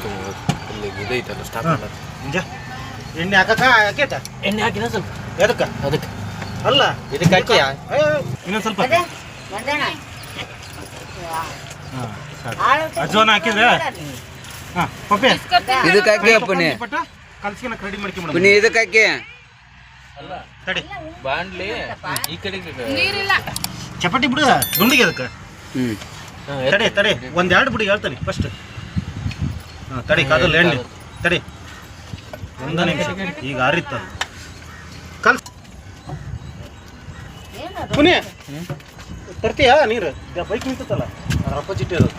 ಮಾಡ್ತೀನಿ ಇಲ್ಲಿ ಇದು ಐತಲ್ಲ ಸ್ಟಾಕ್ ಹಾ. ಮಾಡೋದು. ಎಣ್ಣೆ ಹಾಕಕ್ಕ ಹಾಕೇತ? ಎಣ್ಣೆ ಹಾಕಿನ ಸ್ವಲ್ಪ. ಎದಕ್ಕ? ಅದಕ್ಕೆ. ಅಲ್ಲ. ಇದಕ್ಕೆ ಹಾಕಿ. ಅಯ್ಯೋ, ಸ್ವಲ್ಪ. ಅದೇ ಬಂದಣ ಹಾ, ಸಾಕು. ಅಜ್ವಾನ ಹಾಕಿದ್ರೆ? ಹಾ ಪಪ್ಪೆ. ಇದಕ್ಕೆ ಹಾಕಿ ಅಪ್ಪನಿ ಕಲ್ಸ್ಕೊಳಕ್ ರೆಡಿ ಮಾಡ್ಕೊಂಬಿಡ ನೀ ಇದಕ್ಕೆ ಹಾಕಿ. ತಡಿ. ಬಾಂಡ್ಲಿ ಈ ಕಡೆಗೆ ಚಪಾತಿ ಬಿಡು ದುಂಡಿಗೆ ಅದಕ್ಕೆ. ಹ್ಮ್. ತಡೆ ತಡಿ ತಡಿ ಒಂದ್ ಎರಡು ಬಿಡಿ ಹೇಳ್ತಾನೆ ಫಸ್ಟ್ ಹಾ ತಡಿ ಕಾದು ಎಣ್ಣೆ ತಡಿ. ಒಂದ ನಿಮಿಷ. ಈಗ ಆರಿತ್ತ ಕಲ್ ಪುನಿ ತರ್ತೀಯಾ ನೀರು? ಬೈಕ್ ನಿಂತಲ್ಲ ಅದ್ರ ಅಪೋಸಿಟ್ ಇರೋದು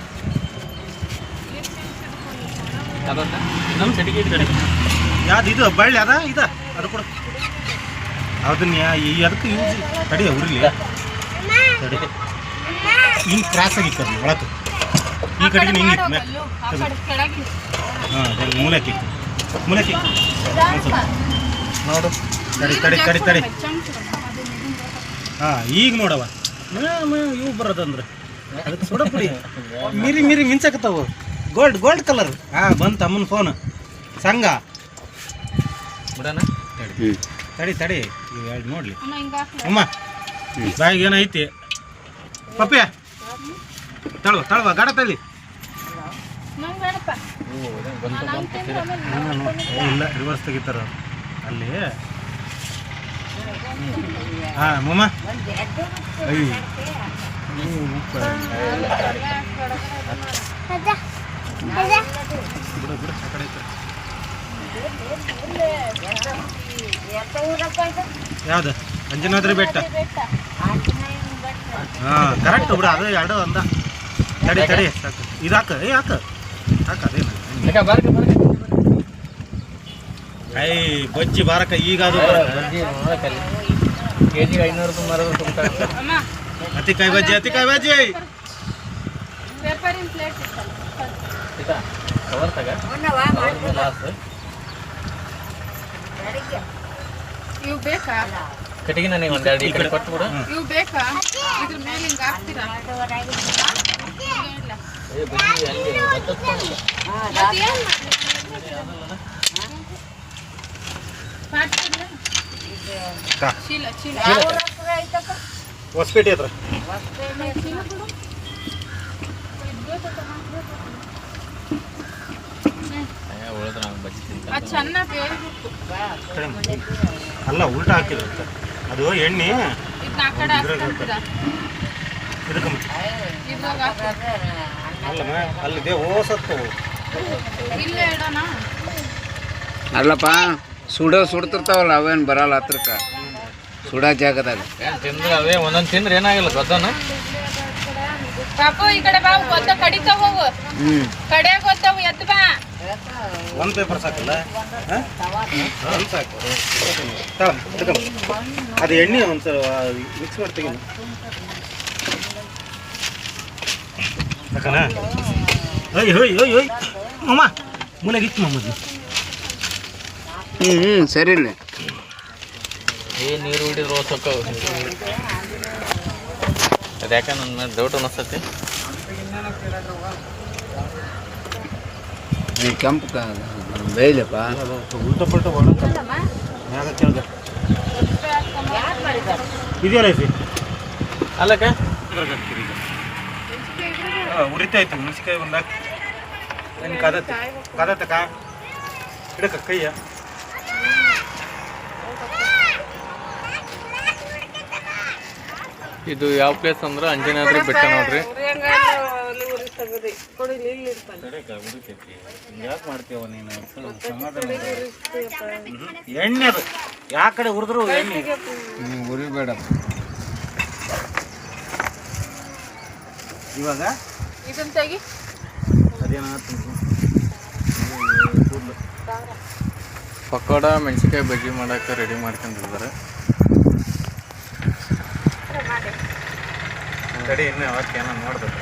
ಯಾವ್ದು ಇದು? ಬಳ್ಳಿ ಅದ? ಇದ? ಅದು ಕೊಡು. ಅದನ್ನ ಈ ಅದಕ್ಕೆ ಯೂಸ್ ತಡಿ ಉರಿಲಿ. ತಡಿ. ಹಿಂಗೆ ಕ್ರಾಸ್ ಆಗಿತ್ತು ಒಳಕ್ಕೆ ಈ ಕಡೆಗೆ ಹಿಂಗೆ ಇತ್ತು ಹಾಂ ಮೂಲಕ್ಕೆ ಮೂಲಕ್ಕೆ ನೋಡು. ತಡಿ ತಡಿ ತಡಿ ತಡಿ ಹಾಂ ಈಗ ನೋಡವ ಇವು ಬರೋದಂದ್ರೆ. ಅದಕ್ಕೆ ಸುಡಪುಡಿ ಮಿರಿ ಮಿರಿ ಮಿಂಚಕತ್ತವು. ಗೋಲ್ಡ್ ಗೋಲ್ಡ್ ಕಲರ್ ಹಾಂ ಬಂತು ಅಮ್ಮನ ಫೋನ್ ಸಂಘ. ಬಿಡೋಣ. ತಡಿ. ತಡಿ ಇವು ಎರಡು ನೋಡ್ಲಿ. ಅಮ್ಮ ಬಾಯಿಗೆ ಏನೈತಿ? ಪಪ್ಪಿಯ ತಳುವ ತಳುವ ಗಾಡ ತಳ್ಳಿ. ಇಲ್ಲ ರಿವರ್ಸ್ ತೆಗಿತಾರ ಅಲ್ಲಿ. ಹಾ, ಮಮ್ಮ. ಬಿಡು ಅಂಜನಾದ್ರಿ ಬೆಟ್ಟ. ಹಾ ಕರೆಕ್ಟ್ ಬಿಡು, ಅದು ಎರಡು ಅಂದ ತಡಿ ತಡಿ, ಸಾಕು. ಇದು ಹಾಕ ಏ ಹಾಕ ಐ ಬಜ್ಜಿ ಬಾರಕ ಈಗ ಅದು ಕೆ ಜಿಗೆ ಐನೂರು ರೂಪಾಯಿ ಮಾರೋದು ತುಂಬ ಅತಿಕಾಯಿ ಬಜ್ಜಿ ಅತಿಕಾಯಿ ಬಜ್ಜಿ. ಆಯ್ತಾ ಕವರ್ ತಗ? ಇವು ಬೇಕಾ? ಕಟ್ಟಿಗೆ ನನಗೆ ಒಂದೆರಡು ಈ ಕಡೆ ಕೊಟ್ಟು ಬಿಡು ಇವು ಬೇಕಾ? ಇದ್ರ ಮೇಲೆ ಹಿಂಗ ಹಾಕ್ತೀರಾ? ಹೊಸಪೇಟೆ ಹತ್ರ. ಅಲ್ಲ ಉಲ್ಟಾ ಹಾಕಿದ್ರು ಅದು ಎಣ್ಣೆ. ಇದಕ್ಕೆ ಅಲ್ಲಮ್ಮ ಅಲ್ಲಿದೆ ಓಸತ್ತು ಇಲ್ಲೇ ಇಡೋಣ ಅಲ್ಲಪ್ಪ ಸುಡ ಸುಡ್ತಿರ್ತಾವಲ್ಲ ಅವೇನು ಬರಲ್ಲ ಹತ್ರಕ್ಕೆ. ಸುಡೋ ಜಾಗದಾಗ ತಿಂದ್ರೆ ಅವೇ ಒಂದೊಂದು ತಿಂದ್ರೆ ಏನಾಗಿಲ್ಲ ಗೊತ್ತಾನ? ಪಾಪು ಈ ಕಡೆ ಬಾ ಗೊತ್ತ ಕಡಿತಾವ ಹೋಗು. ಹ್ಮ್. ಕಡೆ ಗೊತ್ತಾವು ಎದ್ದು ಬಾ. ಒಂದು ಪೇಪರ್ ಸಾಕಲ್ಲ? ಸಾಕು. ಅದು ಎಣ್ಣೆ ಒಂದು ಮಿಕ್ಸ್ ಮಾಡಿ ಸಾಕನ ಓಯ್ ಹೋಯ್ ಹೋಯ್ ಹೋಯ್ ಅಮ್ಮ ಮೂಲೆಗೆ ಇತ್ತು ಮಮ್ಮದು ಹ್ಞೂ ಹ್ಞೂ ಸರಿ ಇಲ್ಲ ಏ ನೀರು ಹಿಡಿದ್ರೆ ಓದ್ಸೋಕ್ಕವು ಅದ್ಯಾಕ ನನ್ನ ಮೇಲೆ ಡೌಟ್ ಅನಿಸ್ತತಿ ಈ ಕೆಂಪು ಬೇಯ್ಲಪ್ಪ ಉಲ್ಟ ಪಲ್ಟ ಮ್ಯಾಗ ಕೆಳಗೆ ಇದೆಯಲ್ಲ ಐತಿ ಅಲ್ಲಕ್ಕ ಉರಿತಾಯ್ತು. ಮೆಣಸಿಕಾಯಿ ಬಂದಾಗ ಏನು ಕದತ್ತೆ? ಕದತ್ತಕ್ಕ ಇಡಕ ಕೈಯ. ಇದು ಯಾವ ಪ್ಲೇಸ್ ಅಂದ್ರೆ ಅಂಜನಾದ್ರಿ ಬೆಟ್ಟ ನೋಡ್ರಿ. ಯಾಕೆ ಮಾಡ್ತೀವ ನೀನು? ಸಮಾಧಾನ ಎಣ್ಣೆ ಅದು. ಯಾ ಕಡೆ ಉರಿದ್ರು ಎಣ್ಣೆ? ಉರಿಬೇಡ ಇವಾಗ? ಇದನ್ನ ತೆಗಿ. ಪಕೋಡ ಮೆಣಸಿನ್ಕಾಯಿ ಬಜ್ಜಿ ಮಾಡಕ್ಕೆ ರೆಡಿ ಮಾಡ್ಕೊಂಡಿದ್ದಾರೆ. ತಡಿ ಇನ್ನು ಅವತ್ತು ಏನೋ ನೋಡ್ಬೇಕು.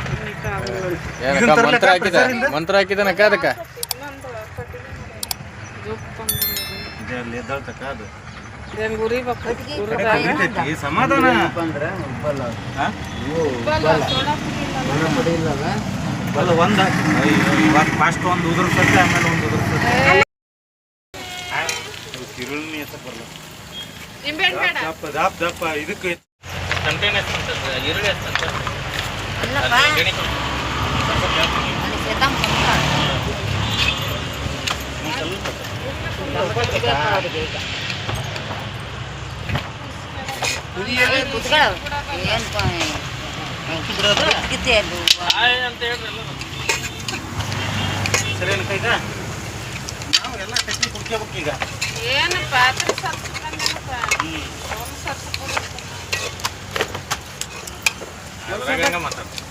ಏನಕ್ಕ ಇದನ್ನ ತರ್ಲಕ್ಕ ಮಂತ್ರ ಹಾಕಿದ? ಮಂತ್ರ ಹಾಕಿದನಕ್ಕ ಅದಕ್ಕೆ? ಅಲ್ಲಿ ಎದ್ದಾಳ್ತಕ್ಕ ಅದು? ಸಮಾಧಾನ. ಹಾ? ಅಲ್ಲ ಒಂದು ಇವಾಗ ಫಾಸ್ಟ್ ಒಂದು ಉದುರ್ಸತ್ತೆ ಆಮೇಲೆ ಒಂದು ಉದುರ್ಸತ್ತೆ ತಿರುಳಿನ ಎತ್ತ ಬರಲ್ಲ ನಿಂಬೆಹಣ್ಣು ಬೇಡ. ದಪ್ಪ ದಪ್ಪ ದಪ್ಪ ಇದಕ್ಕೆ ಸರಿ ಈಗ? ನಾವು ಎಲ್ಲ ಟೆಕ್ನಿಕ್ ಹುಡ್ಕೋಬೇಕು ಈಗ. ಏನು ಪಾತ್ರೆ ಸರ್ಸ್ಕೊಂಡೇನಪ್ಪ ಸರ್ಸ್ಕೊಂಡು ಮಾತಾಡ್ತಾರೆ